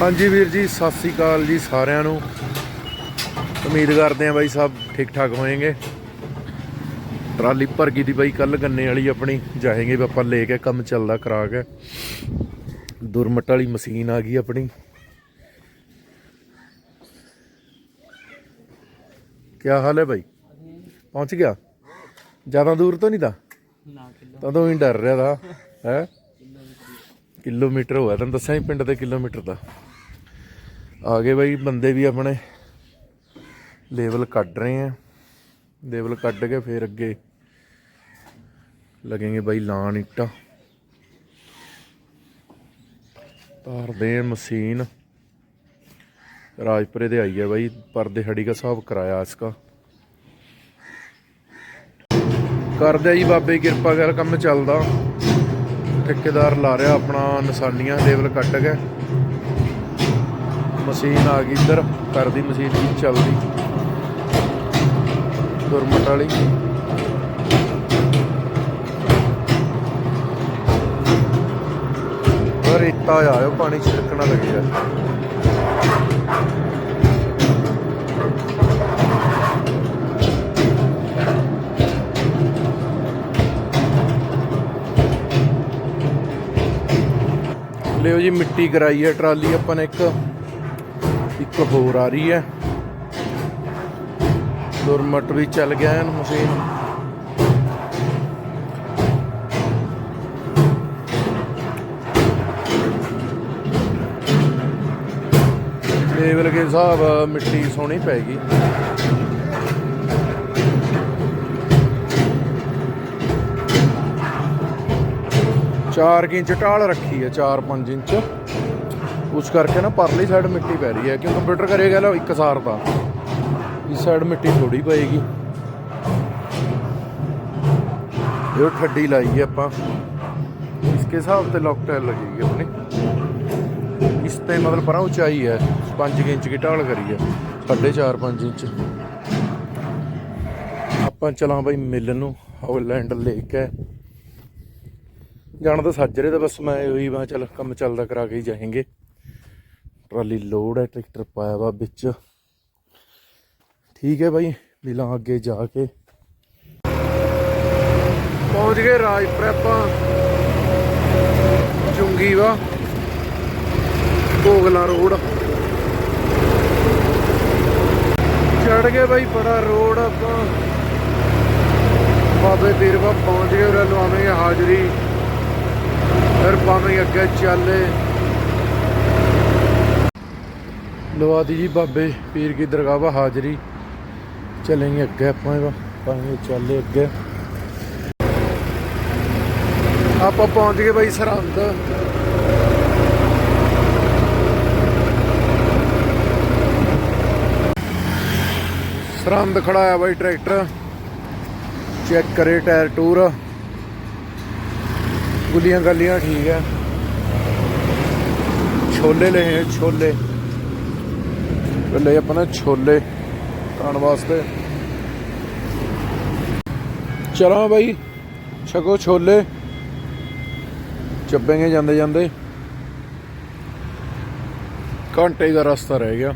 ਹਾਂਜੀ ਵੀਰ ਜੀ ਸਤਿ ਸ੍ਰੀ ਅਕਾਲ ਜੀ ਸਾਰਿਆਂ ਨੂੰ। ਉਮੀਦ ਕਰਦੇ ਆਂ ਬਾਈ ਸਭ ਠੀਕ ਠਾਕ ਹੋਣਗੇ ਟਰਾਲੀ ਭਰ ਗਈ ਦੀ ਬਾਈ ਕੱਲ ਗੰਨੇ ਵਾਲੀ ਆਪਣੀ ਜਾਏਂਗੇ ਆਪਾਂ ਲੈ ਕੇ ਕੰਮ ਚੱਲਦਾ ਕਰਾ ਕੇ। ਦੁਰਮਟ ਵਾਲੀ ਮਸ਼ੀਨ ਆ ਗਈ ਆਪਣੀ। ਕੀ ਹਾਲ ਹੈ ਬਾਈ? ਪਹੁੰਚ ਗਿਆ? ਜ਼ਿਆਦਾ ਦੂਰ ਤੋਂ ਨਹੀਂ ਤਾਂ? ਨਾ ਕਿਲੋ। ਹੀ ਡਰ ਰਿਹਾ ਦਾ ਹੈ? ਕਿਲੋਮੀਟਰ ਹੋਇਆ ਤੈਨੂੰ ਦੱਸਿਆ ਹੀ ਪਿੰਡ ਦੇ ਕਿਲੋਮੀਟਰ ਦਾ। ਆ ਗਏ ਬਾਈ ਬੰਦੇ ਵੀ ਆਪਣੇ ਲੈਵਲ ਕੱਢ ਰਹੇ ਆ। ਲੈਵਲ ਕੱਢ ਕੇ ਫਿਰ ਅੱਗੇ ਲੱਗेंगे ਬਾਈ ਲਾਣ ਇੱਟਾਂ। ਧਾਰਦੇ ਮਸ਼ੀਨ। ਰਾਜਪੁਰੇ ਦੇ ਆਈ ਹੈ ਬਾਈ ਪਰ ਦਿਹਾੜੀ ਦਾ ਹਿਸਾਬ ਕਰਾਇਆ ਇਸਕਾ ਕਰਦੇ ਜੀ ਬਾਬੇ ਦੀ ਕਿਰਪਾ ਕਰ, ਕੰਮ ਚੱਲਦਾ। ਠੇਕੇਦਾਰ ਲਾ ਰਿਹਾ ਆਪਣਾ ਨਿਸ਼ਾਨੀਆਂ, ਲੈਵਲ ਕੱਟ ਕੇ। ਮਸ਼ੀਨ ਆ ਗਈ ਇੱਧਰ ਕਰਦੀ ਮਸ਼ੀਨ ਵੀ ਚੱਲਦੀ। ਗੁਰਮਟ ਵਾਲੀ। ਪਰ ਰੇਤਾ ਆਇਆ ਪਾਣੀ ਛਿੜਕਣਾ ਲੱਗਿਆ ਲਿਓ ਜੀ, ਮਿੱਟੀ ਕਰਾਈ ਹੈ ਟਰਾਲੀ ਆਪਾਂ ਨੇ ਇੱਕ। ਇੱਕ ਹੋਰ ਆ ਰਹੀ ਹੈ। ਦੁਰਮਟ ਵੀ ਚੱਲ ਗਿਆ ਹੈ ਮਸ਼ੀਨ। ਲੈਵਲ ਕੇ ਹਿਸਾਬ ਮਿੱਟੀ ਸੋਹਣੀ ਪੈ ਚਾਰ ਇੰਚ ਢਾਲ ਰੱਖੀ ਹੈ 4-5 ਇੰਚ। ਉਸ ਕਰਕੇ ਨਾ ਪਰਲੀ ਸਾਈਡ ਮਿੱਟੀ ਪੈ ਰਹੀ ਹੈ, ਕਿਉਂ ਕੰਪਿਊਟਰ ਕਰੇਗਾ ਲੋ ਇੱਕ ਸਾਰ ਤਾਂ। ਇਸ ਸਾਈਡ ਮਿੱਟੀ ਥੋੜੀ ਪਏਗੀ। ਇਹ ਠੱਡੀ ਲਾਈ ਹੈ ਆਪਾਂ। ਇਸਕੇ ਹਿਸਾਬ ਤੇ ਲੌਕ ਟਾਇਲ ਲੱਗੇਗੀ ਆਪਣੀ। ਇਸ ਤੇ ਮਤਲਬ ਪਰਾਂ ਉਚਾਈ ਹੈ 5 ਇੰਚ ਦੀ ਢਾਲ ਕਰੀ ਹੈ 4.5 5 ਇੰਚ। ਆਪਾਂ ਚਲਾਂ ਬਈ ਮਿਲ ਨੂੰ ਹੌਲੈਂਡ ਲੇਕ ਹੈ ਜਾਣ ਤਾਂ ਸੱਜਰੇ ਦਾ ਬਸ ਮੈਂ ਉਹੀ, ਮੈਂ ਚਲ ਕੰਮ ਚੱਲਦਾ ਕਰਾ ਕੇ ਹੀ ਟਰਾਲੀ ਲੋਡ ਹੈ, ਟਰੈਕਟਰ ਪਾਇਆ ਵਾ ਵਿੱਚ। ਠੀਕ ਹੈ ਬਾਈ, ਮਿਲਾਂ ਅੱਗੇ ਜਾ ਕੇ। ਪਹੁੰਚ ਗਏ ਰਾਜਪੁਰ ਆਪਾਂ। ਚੁੰਗੀ ਵਾ। ਭੋਗਲਾ ਰੋਡ। ਚੜ ਗਏ ਬਾਈ ਬੜਾ ਰੋਡ ਆਪਾਂ। ਬਾਬੇ ਪੀਰਵਾ ਪਹੁੰਚ ਗਏ ਉਰੇ ਲਵਾਵਾਂਗੇ ਹਾਜ਼ਰੀ। ਫਿਰ ਪਾਵਾਂਗੇ ਅੱਗੇ ਚੱਲੇ। ਲਵਾ ਦੀ ਜੀ ਬਾਬੇ ਪੀਰ ਕੀ ਦਰਗਾਹ ਵਾ ਹਾਜ਼ਰੀ। ਚलेंगे ਅੱਗੇ ਆਪਾਂ ਪਾਵਾਂਗੇ ਚੱਲੇ ਅੱਗੇ। ਆਪਾਂ ਪਹੁੰਚ ਗਏ ਬਾਈ ਸਰਹੰਦ। ਸਰਹੰਦ ਖੜਾ ਆ ਬਾਈ ਟਰੈਕਟਰ। ਚੈੱਕ ਕਰੇ ਟਾਇਰ ਟੂਰ। ਗੁੱਲੀਆਂ ਗੱਲੀਆਂ ਠੀਕ ਹੈ ਛੋਲੇ ਲਏ ਹੈ ਛੋਲੇ। ਲੈ ਆਪਾਂ ਨੇ ਛੋਲੇ ਖਾਣ ਵਾਸਤੇ। ਚਲਾਂ ਬਾਈ, ਛਕੋ ਛੋਲੇ। ਚੱਬੇਂਗੇ ਜਾਂਦੇ ਜਾਂਦੇ। ਘੰਟੇ ਦਾ ਰਸਤਾ ਰਹਿ ਗਿਆ।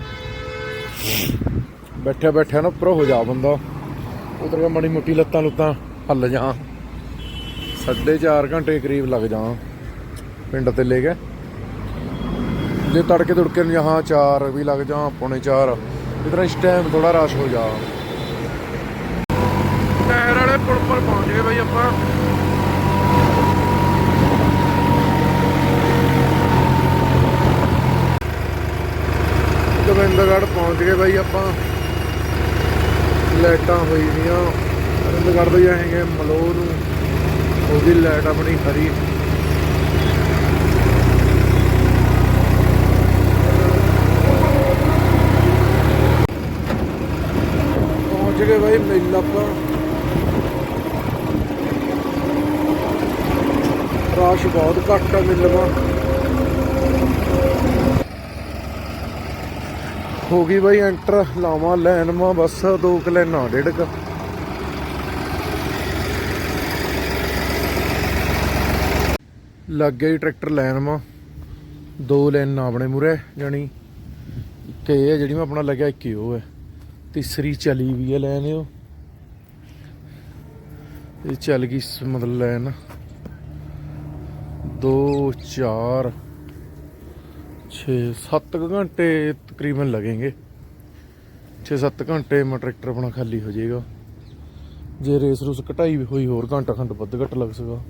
ਬੈਠਿਆ ਬੈਠਿਆ ਨਾ ਉੱਪਰ ਹੋ ਜਾ ਬੰਦਾ। ਉਧਰ ਕੇ ਮੜੀ ਮੁੱਟੀ ਲੱਤਾਂ ਲੁੱਤਾਂ ਹੱਲ ਜਾ ਸਾਢੇ ਚਾਰ ਘੰਟੇ ਕਰੀਬ ਲੱਗ ਜਾ ਪਿੰਡ ਤੇ ਲੈ ਕੇ। ਜੇ ਤੜਕੇ ਤੁੜਕੇ ਨੂੰ ਜਹਾਂ 4 ਵੀ ਲੱਗ ਜਾ ਪੌਣੇ 4 ਇਧਰ ਇਸ ਟਾਈਮ ਥੋੜਾ ਰਸ਼ ਹੋ ਜਾ। ਟਾਇਰ ਵਾਲੇ ਪੁਲ ਪਰ ਪਹੁੰਚ ਗਏ ਬਈ ਆਪਾਂ। ਗੋਬਿੰਦਗੜ੍ਹ ਪਹੁੰਚ ਗਏ ਬਾਈ ਆਪਾਂ। ਲਾਈਟਾਂ ਹੋਈ ਦੀਆਂ। ਗੋਬਿੰਦਗੜ੍ਹ ਤੋਂ ਜਾਏਂਗੇ ਮਲੋ ਨੂੰ। ਉਹਦੀ ਲਾਈਟ ਆਪਣੀ ਹਰੀ। ਪਹੁੰਚ ਗਏ ਬਾਈ, ਮਿਲ ਆਪਾਂ। ਰਾਸ਼ ਬਹੁਤ ਘੱਟ ਆ ਮਿਲਵਾ ਹੋ ਗਈ ਬਾਈ ਐਂਟਰ ਲਾਵਾਂ ਲੈਨ ਮਾ ਬਸ ਦੋ ਕੁ ਲੈਣਾ, ਡੇਢ ਕ। ਲੱਗ ਗਈ ਟਰੈਕਟਰ ਲੈਣ ਮਾ ਦੋ ਲਾਈਨਾਂ ਆਪਣੇ ਮੂਰੇ ਜਾਣੀ ਇੱਕ ਇਹ ਹੈ ਜਿਹੜੀ ਮੈਂ ਆਪਣਾ ਲੱਗਿਆ ਇੱਕ ਹੀ ਉਹ ਹੈ ਤੀਸਰੀ ਚਲੀ ਵੀ ਹੈ ਲੈਣ ਉਹ ਇਹ ਚੱਲ ਗਈ ਸ- ਮਤਲਬ ਲਾਈਨ 2 4 6 7 ਘੰਟੇ ਤਕਰੀਬਨ ਲੱਗेंगे 6-7 ਘੰਟੇ ਮਾ ਟਰੈਕਟਰ ਆਪਣਾ ਖਾਲੀ ਹੋ ਜਾਏਗਾ। ਜੇ ਰੇਸ ਰੂਸ ਘਟਾਈ ਵੀ ਹੋਈ ਹੋਰ ਘੰਟਾ ਖੰਡ ਵੱਧ ਘੱਟ ਲੱਗ ਸਕਾ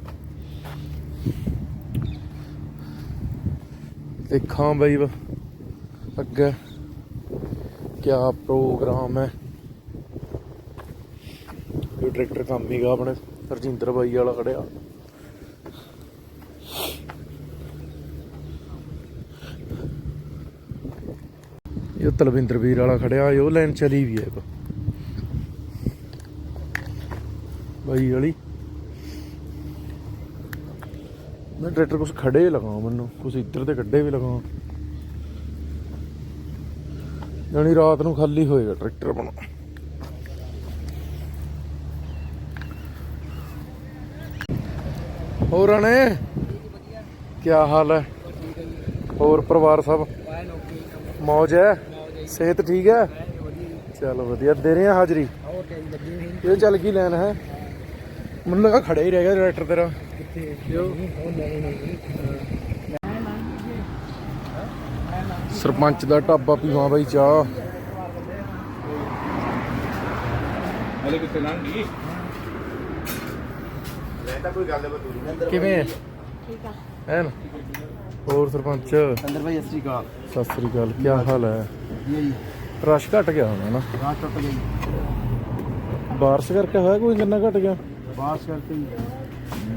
ਦੇਖਾਂ ਬਈ ਵਾ, ਅੱਗੇ। ਕਿਆ ਪ੍ਰੋਗਰਾਮ ਹੈ? ਇਹ ਟਰੈਕਟਰ ਕੰਮ ਹੀਗਾ ਆਪਣੇ, ਰਜਿੰਦਰ ਬਾਈ ਵਾਲਾ ਖੜਿਆ। ਇਹ ਤਲਵਿੰਦਰ ਵੀਰ ਵਾਲਾ ਖੜਿਆ, ਇਹ ਲਾਈਨ ਚਲੀ ਵੀ ਹੈ ਇੱਕ। ਬਾਈ ਵਾਲੀ। ਮੈਂ ਟਰੈਕਟਰ ਕੁਛ ਖੜੇ ਲਗਾਉ ਮੈਨੂੰ, ਕੁਛ ਇੱਧਰ ਤੇ ਕੱਢੇ ਵੀ ਲਗਾਉ ਜਾਣੀ ਰਾਤ ਨੂੰ ਖਾਲੀ ਹੋਏਗਾ ਟਰੈਕਟਰ ਆਪਣਾ। ਹੋਰ ਆਣੇ ਕੀ ਹਾਲ ਹੈ? ਹੋਰ ਪਰਿਵਾਰ ਸਭ? ਮੌਜ ਹੈ? ਸਿਹਤ ਠੀਕ ਹੈ? ਚਲੋ ਵਧੀਆ, ਦੇ ਰਹੇ ਆ ਹਾਜ਼ਰੀ? ਇਹ ਚੱਲ ਕੀ ਲੈਣ ਹੈ? ਮੈਨੂੰ ਲੱਗਾ ਖੜਾ ਹੀ ਰਹਿ ਗਿਆ ਟਰੈਕਟਰ ਤੇਰਾ। ਸਰਪੰਚ ਦਾ ਢਾਬਾ ਪੀਵਾਂ ਬਾਈ ਚਾਹ। ਹਲੇ ਕਿਵੇਂ ਹੈ ਠੀਕ ਆ। ਐਨ ਹੋਰ ਸਰਪੰਚ? ਅੰਦਰ ਭਾਈ ਸਤਿ ਸ੍ਰੀ ਅਕਾਲ। ਕੀ ਹਾਲ ਹੈ? ਜੀ। ਰਸ਼ ਘਟ ਗਿਆ ਹੋਣਾ ਨਾ। ਟੁੱਟ ਗਈ ਬਾਰਿਸ਼ ਕਰਕੇ ਹੋਇਆ ਕੋਈ ਕਿੰਨਾ ਘਟ ਗਿਆ? ਬਾਸ ਕਰਕੇ ਹੀ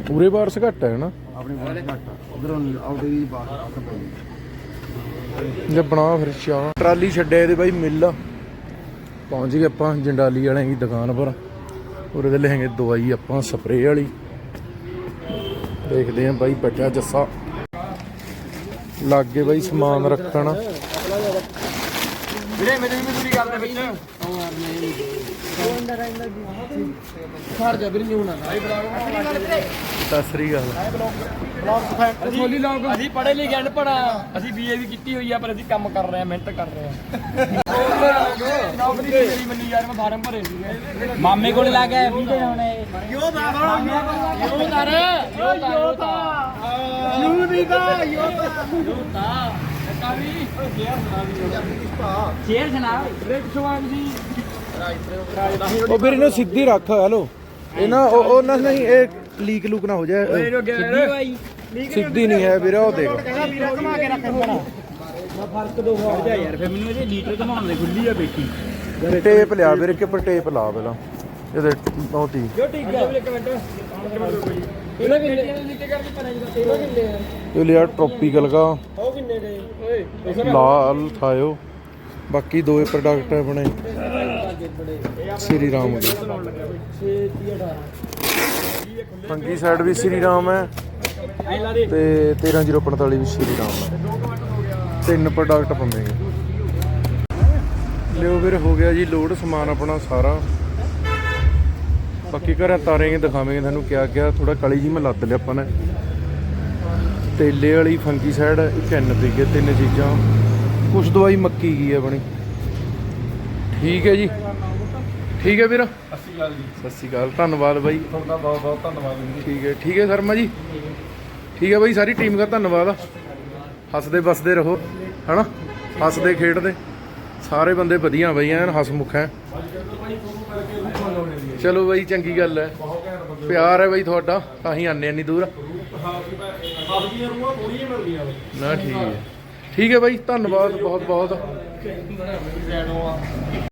ਪੂਰੇ ਬਾਰਿਸ਼ ਘਟ ਹੈ ਨਾ? ਆਪਣੇ ਬਾਸ ਘੱਟ ਉਧਰੋਂ ਆਉਟੇ ਦੀ ਖਤਮ ਹੋ ਗਈ ਜੇ ਬਣਾ ਫਿਰ ਚਾਹ। ਟਰਾਲੀ ਛੱਡਿਆ ਇਹਦੇ ਬਾਈ ਮਿੱਲ। ਪਹੁੰਚ ਗਏ ਆਪਾਂ ਜੰਡਾਲੀ ਵਾਲਿਆਂ ਦੀ ਦੁਕਾਨ ਪਰ। ਉਰੇ ਦੇ ਲੈਣਗੇ ਦਵਾਈ ਆਪਾਂ ਸਪਰੇਅ ਵਾਲੀ। ਦੇਖਦੇ ਆਂ ਬਾਈ ਬੱਚਾ ਜੱਸਾ। ਲੱਗੇ ਬਾਈ ਸਮਾਨ ਰੱਖਣ। ਵੀਰੇ ਮੇਰੇ ਵੀ ਪੂਰੀ ਗੱਲ ਦੇ ਵਿੱਚ। ਖੜ ਜਾ ਵੀਰੇ ਨਹੀਂ ਹੋਣਾ ਸਤਿ ਸ੍ਰੀ ਅਕਾਲ। ਸੋਲੀ ਲੋਕ। ਅਸੀਂ ਪੜ੍ਹੇ ਲਿਖੇ ਅਨਪੜਾ ਅਸੀਂ ਬੀਏ ਵੀ ਕੀਤੀ ਹੋਈ ਆ ਪਰ ਅਸੀਂ ਕੰਮ ਕਰ ਰਹੇ ਆ ਮਿਹਨਤ ਕਰ ਰਹੇ ਆ। ਨੌਕਰੀ ਨਹੀਂ ਮਿਲੀ ਮੈਨੂੰ ਯਾਰ ਮੈਂ ਫਾਰਮ ਭਰੇ ਸੀਗੇ। ਮਾਮੇ ਕੋਲ ਲਾ ਕੇ ਵੀਡੇ ਹੋਣੇ ਯੋਧਾ ਯੋਧਾ ਰੇ ਯੋਧਾ ਯੋਧਾ। ਯੋਧਾ। ਯੋਧਾ। ਕਾਵੀ ਸ਼ੇਰ ਸੁਣਾ ਰਿਕ ਸੁਵਾਨ ਜੀ। ਉਹ ਵੀਰ ਇਹਨੂੰ ਸਿੱਧੀ ਰੱਖ ਹੈਲੋ। ਇਹ ਨਾ ਉਹ ਉਹ ਨਾ ਨਹੀਂ ਇਹ ਲੀਕ ਲੂਕ ਨਾ ਹੋ ਜਾਏ। ਸਿੱਧੀ ਬਾਈ। ਸਿੱਧੀ ਨਹੀਂ ਹੈ ਵੀਰੇ ਉਹ ਦੇਖ। ਵੀਰਾ ਘੁਮਾ ਕੇ ਰੱਖ ਬੜਾ ਮੈਂ ਫ਼ਰਕ ਦੋ ਹੋ ਜਾ ਯਾਰ ਫਿਰ ਮੈਨੂੰ ਇਹਦੇ ਲੀਟਰ ਘਮਾਉਣ ਦੇ ਖੁੱਲੀ ਆ ਬੇਟੀ। ਟੇਪ ਲਿਆ ਵੀਰੇ ਕਿ ਪਰ ਟੇਪ ਲਾ ਪਹਿਲਾਂ। ਇਹਦੇ ਬਹੁਤ। ਹੀ ਜੋ ਠੀਕ ਹੈ ਇੱਕ ਮਿੰਟ। ਇਹਨਾਂ ਕਿੰਨੇ ਨੀਚੇ ਕਰਕੇ ਪਰਾਂ ਜੀ ਤੇਰਾ ਕਿੰਨੇ ਆ ਇਹ ਲਿਆ ਟ੍ਰੋਪੀਕਲ ਦਾ। ਕਿੰਨੇ ਦੇ ਓਏ ਲਾਲ ਥਾਇਓ ਬਾਕੀ ਦੋਏ ਪ੍ਰੋਡਕਟ ਆਪਣੇ ਸ੍ਰੀ ਰਾਮ ਦੇ। 6 30 18 ਪੰਗੀ ਸਾਈਡ ਵੀ ਸ੍ਰੀ ਰਾਮ ਹੈ ਤੇ 13045 ਵੀ ਸ੍ਰੀ ਰਾਮ ਹੈ। ਤਿੰਨ ਪ੍ਰੋਡਕਟ ਪੰਮੇਗੇ ਲਿਓ ਵੀਰ ਹੋ ਗਿਆ ਜੀ ਲੋਡ ਸਮਾਨ ਆਪਣਾ ਸਾਰਾ। ਬਾਕੀ ਘਰਾਂ ਤਾਰੇਂਗੇ ਦਿਖਾਵਾਂਗੇ ਤੁਹਾਨੂੰ ਕਿਆ ਕਿਆ। ਥੋੜਾ ਕਲੀ ਜੀ ਮੈਂ ਲੱਦ ਲਿਆ ਆਪਾਂ ਨੇ। ਤੇਲੇ ਵਾਲੀ ਫੰਗੀ ਸਾਈਡ ਇੱਕ ਐਨ ਪੀਗੇ ਤਿੰਨ ਚੀਜ਼ਾਂ। ਕੁਛ ਦਵਾਈ ਮੱਕੀ ਕੀ ਹੈ ਬਣੀ ਠੀਕ ਹੈ ਜੀ। ਠੀਕ ਹੈ ਵੀਰ? ਜੀ ਸਤਿ ਸ਼੍ਰੀ ਅਕਾਲ ਧੰਨਵਾਦ ਬਾਈ। ਤੁਹਾਡਾ ਬਹੁਤ ਬਹੁਤ ਧੰਨਵਾਦ ਜੀ। ਠੀਕ ਹੈ ਠੀਕ ਹੈ ਸ਼ਰਮਾ ਜੀ। ਠੀਕ ਹੈ ਬਾਈ ਸਾਰੀ ਟੀਮ ਦਾ ਧੰਨਵਾਦ ਹੱਸਦੇ ਬਸਦੇ ਰਹੋ ਹਨਾ? ਹੱਸਦੇ ਖੇਡਦੇ। ਸਾਰੇ ਬੰਦੇ ਵਧੀਆ ਬਈ ਐਨ ਹਸਮੁਖ ਹੈ। ਚਲੋ ਬਾਈ ਚੰਗੀ ਗੱਲ ਹੈ। ਪਿਆਰ ਹੈ ਬਾਈ ਤੁਹਾਡਾ ਤਾਂ ਹੀ ਆਨੇ ਇੰਨੀ ਦੂਰ। ਆਪਦੀਆਂ ਰੂਹਾਂ ਥੋੜੀਆਂ ਮਿਲਦੀਆਂ ਨਾ ਠੀਕ ਹੈ। ਠੀਕ ਹੈ ਬਾਈ ਧੰਨਵਾਦ ਬਹੁਤ ਬਹੁਤ